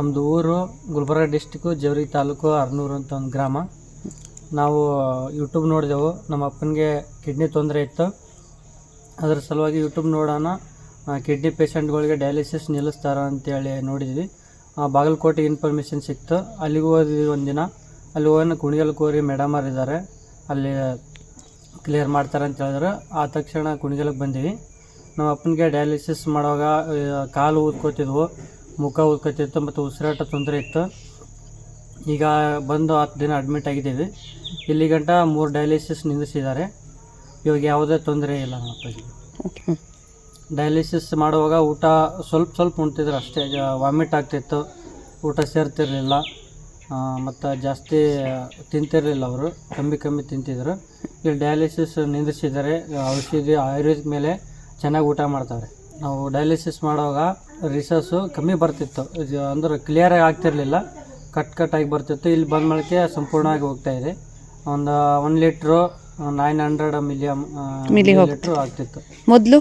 ನಮ್ಮದು ಊರು ಗುಲ್ಬರ್ಗ ಡಿಸ್ಟಿಕ್ಕು ಜವರಿ ತಾಲೂಕು ಅರ್ನೂರು ಅಂತ ಒಂದು ಗ್ರಾಮ. ನಾವು ಯೂಟ್ಯೂಬ್ ನೋಡಿದೆವು. ನಮ್ಮ ಅಪ್ಪನಿಗೆ ಕಿಡ್ನಿ ತೊಂದರೆ ಇತ್ತು. ಅದರ ಸಲುವಾಗಿ ಯೂಟ್ಯೂಬ್ ನೋಡೋಣ ಕಿಡ್ನಿ ಪೇಷಂಟ್ಗಳಿಗೆ ಡಯಾಲಿಸಿಸ್ ನಿಲ್ಲಿಸ್ತಾರ ಅಂತೇಳಿ ನೋಡಿದ್ವಿ. ಬಾಗಲಕೋಟೆಗೆ ಇನ್ಫಾರ್ಮೇಷನ್ ಸಿಕ್ತು. ಅಲ್ಲಿಗೆ ಹೋದ್ವಿ ಒಂದಿನ. ಅಲ್ಲಿ ಹೋಗೋಣ, ಕುಣಿಗಲ್ ಕೋರಿ ಮೇಡಮರ್ ಇದ್ದಾರೆ ಅಲ್ಲಿ ಕ್ಲಿಯರ್ ಮಾಡ್ತಾರೆ ಅಂತ ಹೇಳಿದ್ರು. ಆ ತಕ್ಷಣ ಕುಣಿಗಲ್ಗೆ ಬಂದೀವಿ. ನಮ್ಮ ಅಪ್ಪನಿಗೆ ಡಯಾಲಿಸಿಸ್ ಮಾಡುವಾಗ ಕಾಲು ಊದ್ಕೋತಿದ್ವು. ಮುಖ ಉದ್ಕೋತಿತ್ತು ಮತ್ತು ಉಸಿರಾಟ ತೊಂದರೆ ಇತ್ತು. ಈಗ ಬಂದು ಹತ್ತು ದಿನ ಅಡ್ಮಿಟ್ ಆಗಿದ್ದೀವಿ. ಇಲ್ಲಿ ಗಂಟ ಮೂರು ಡಯಾಲಿಸಿಸ್ ನಿಲ್ಲಿಸಿದ್ದಾರೆ. ಇವಾಗ ಯಾವುದೇ ತೊಂದರೆ ಇಲ್ಲ ನಮ್ಮ ಅಪ್ಪಾಜಿ. ಡಯಾಲಿಸಿಸ್ ಮಾಡುವಾಗ ಊಟ ಸ್ವಲ್ಪ ಸ್ವಲ್ಪ ಉಣ್ತಿದ್ರು ಅಷ್ಟೇ. ವಾಮಿಟ್ ಆಗ್ತಿತ್ತು. ಊಟ ಸೇರ್ತಿರಲಿಲ್ಲ. ಮತ್ತು ಜಾಸ್ತಿ ತಿಂತಿರಲಿಲ್ಲ ಅವರು. ಕಮ್ಮಿ ಕಮ್ಮಿ ತಿಂತಿದ್ರು. ಇಲ್ಲಿ ಡಯಾಲಿಸಿಸ್ ನಿಂದಿಸಿದ್ದಾರೆ ಔಷಧಿ ಆಯುರ್ವೇದಿಕ್ ಮೇಲೆ ಚೆನ್ನಾಗಿ ಊಟ ಮಾಡ್ತಾರೆ. ನಾವು ಡಯಾಲಿಸಿಸ್ ಮಾಡುವಾಗ ರಿಸರ್ಸು ಕಮ್ಮಿ ಬರ್ತಿತ್ತು. ಇದು ಅಂದ್ರೆ ಕ್ಲಿಯರಾಗಿ ಆಗ್ತಿರಲಿಲ್ಲ. ಕಟ್ ಕಟ್ ಆಗಿ ಬರ್ತಿತ್ತು. ಇಲ್ಲಿ ಬಂದ ಮಳಕೆ ಸಂಪೂರ್ಣವಾಗಿ ಹೋಗ್ತಾ ಇದೆ. ಒಂದು ಒನ್ ಲೀಟ್ರು ನೈನ್ ಹಂಡ್ರೆಡ್ ಮಿಲಿಯಮ್ ಮಿಲಿ ಲೀಟ್ರು ಆಗ್ತಿತ್ತು. ಮೊದಲು?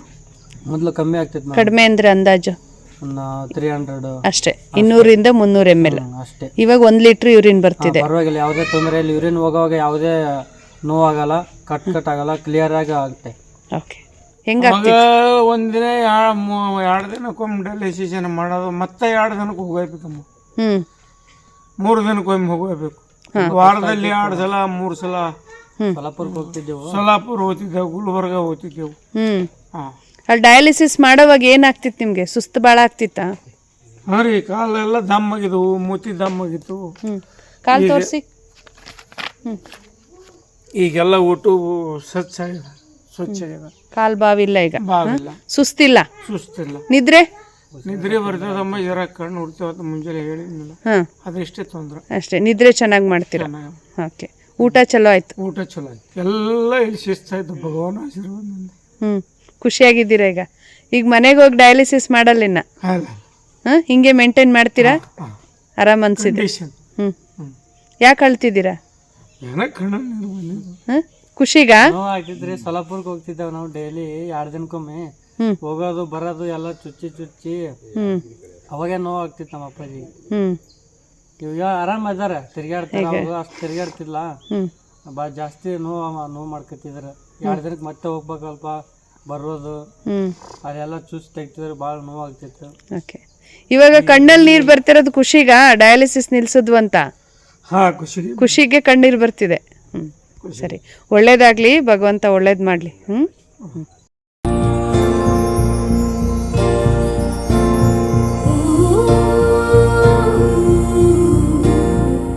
ಮೊದಲು ಕಮ್ಮಿ ಆಗ್ತಿತ್ತು ಕಡಿಮೆ ಅಂದರೆ ಅಂದಾಜು? ಒಂದು ತ್ರೀ ಹಂಡ್ರೆಡ್ ಅಷ್ಟೇ. ಇನ್ನೂರಿಂದ ಮುನ್ನೂರು ಎಂ ಎಲ್ ಅಷ್ಟೇ. ಇವಾಗ ಒಂದು ಲೀಟ್ರ್ ಯೂರಿನ್ ಬರ್ತಿದೆ. ಪರವಾಗಿಲ್ಲ. ಯಾವುದೇ ತೊಂದರೆ ಇಲ್ಲ. ಯೂರಿನ್ ಹೋಗೋವಾಗ ಯಾವುದೇ ನೋವಾಗಲ್ಲ ಕಟ್ ಕಟ್ ಆಗಲ್ಲ ಕ್ಲಿಯರ್ ಆಗಿ ಆಗುತ್ತೆ. ಓಕೆ ಹೆಂಗಾಗ್ತಿದೆ ಒಂದಿನ ಎರಡು ದಿನಕ್ಕೊಮ್ಮೆ ಡಯಾಲಿಸಿಸ್ ಮಾಡೋದು ಮತ್ತೆ ಎರಡು ದಿನಕ್ಕೆ ಹೋಗಬೇಕಮ್ಮ ಹ್ಮ್. ಮೂರು ದಿನಕ್ಕೊಮ್ಮೆ ಹೋಗಬೇಕು. ವಾರದಲ್ಲಿ ಎರಡು ಸಲ ಮೂರು ಸಲ. ಸೊಲಾಪುರಕ್ಕೆ ಹೋಗ್ತಿದ್ದೆವು. ಸೊಲ್ಲಾಪುರ ಹೋಗ್ತಿದ್ದೆವು ಗುಲ್ಬರ್ಗ ಹೋಗ್ತಿದ್ದೆವು. ಹ್ಮ್. ಹಾಂ. ಅಲ್ಲಿ ಡಯಾಲಿಸಿಸ್ ಮಾಡೋವಾಗ ಏನಾಗ್ತಿತ್ತು ನಿಮ್ಗೆ? ಸುಸ್ತು ಭಾಳ ಆಗ್ತಿತ್ತ? ಹಾಂ ರೀ ಕಾಲೆಲ್ಲ ದಮ್ಮಾಗಿದ್ದವು ಮೂತಿ ದಮ್ಮಾಗಿತ್ತು ಹ್ಮ್. ಕಾಲ್ ತೋರಿಸಿ. ಹ್ಮ್. ಈಗೆಲ್ಲ ಊಟ ಸ್ವಚ್ಛ ಆಗಿದೆ. ಸ್ವಚ್ಛ ಕಾಲ್ ಬಾವಿಲ್ಲ ಈಗ. ಬಾವಿಲ್ಲ ಸುಸ್ತಿಲ್ಲ? ಸುಸ್ತಿಲ್ಲ. ನಿದ್ರೆ? ನಿದ್ರೆ ಬರ್ತದಮ್ಮ ಜರ ಕಣ್ಣು ಉಡ್ತೇವತ್ತ ಮುಂಜಾನೆ ಹೇಳಿದ್ನಲ್ಲ. ಹಾಂ. ಅದಷ್ಟೇ ತೊಂದ್ರೆ. ಅಷ್ಟೇ. ನಿದ್ರೆ ಚೆನ್ನಾಗಿ ಮಾಡ್ತೀರಾ? ಚೆನ್ನಾಗಿ. ಓಕೆ. ಊಟ ಚಲೋ ಆಯ್ತು? ಊಟ ಚಲೋ ಆಯ್ತು. ಎಲ್ಲ ಇಲ್ಲಿ ಶಿಸ್ತಾಯ್ತು ಭಗವಾನ್ ಆಶೀರ್ವಾದದಿಂದ ಹ್ಞೂ ಖುಷಿಯಾಗಿದ್ದೀರಾ ಈಗ? ಈಗ ಮನೆಗೆ ಹೋಗಿ ಡಯಾಲಿಸಿಸ್ ಮಾಡಲ್ಲ ಇನ್ನ? ಅಲ್ಲ ಹಾಂ? ಹಿಂಗೆ ಮೇಂಟೈನ್ ಮಾಡ್ತೀರಾ? ಹಾಂ ಆರಾಮ್ ಅನ್ಸಿದೆ. ಕಂಡೀಷನ್ ಹ್ಞೂ. ಯಾಕೆ ಅಳ್ತಿದ್ದೀರಾ? ಏನೋ ಕಣ್ಣು ನೀರು ಬಂದಿದ್ದು ಹಾಂ? ಖುಷಿಗ? ನೋವು ಆಗ್ತಿದ್ರಿ ಹೋಗ್ತಿದ್ದೇವೆ ನಾವು ಡೈಲಿ ಎರಡು ದಿನಕ್ಕೊಮ್ಮೆ. ಹೋಗೋದು ಬರೋದು ಎಲ್ಲ ಚುಚ್ಚಿ ಚುಚ್ಚಿ. ಅವಾಗೇ ನೋವು ಆಗ್ತಿತ್ತು ನಮ್ಮ ಅಪ್ಪಾಜಿ. ಇವಾಗ ಆರಾಮ್ ಅದಾರ ತಿರ್ಗಾಡ್ತಾರ ಅವಾಗ ಅಷ್ಟು ತಿರ್ಗಾಡ್ತಿಲ್ಲ ಬಾ ಜಾಸ್ತಿ ನೋವು ನೋವು ಮಾಡ್ಕೊತಿದ್ರು. ಎರಡು ದಿನಕ್ಕೆ ಮತ್ತೆ ಹೋಗ್ಬೇಕಲ್ಪ ಬರೋದು. ಅದೆಲ್ಲ ಚುಚ್ ತೆಗ್ತಿದ್ರೆ ಭಾಳ ನೋವು ಆಗ್ತಿತ್ತು ಇವಾಗ ಕಣ್ಣಲ್ಲಿ ನೀರು ಬರ್ತಿರೋದು ಖುಷಿಗ? ಡಯಾಲಿಸಿಸ್ ನಿಲ್ಸಿದ್ವು ಅಂತ ಹಾ ಖುಷಿ. ಖುಷಿಗೆ ಕಣ್ಣೀರು ಬರ್ತಿದೆ. ಸರಿ. ಒಳ್ಳೇದಾಗಲಿ ಭಗವಂತ ಒಳ್ಳೇದು ಮಾಡಲಿ. ಹ್ಞೂ ಹ್ಞೂ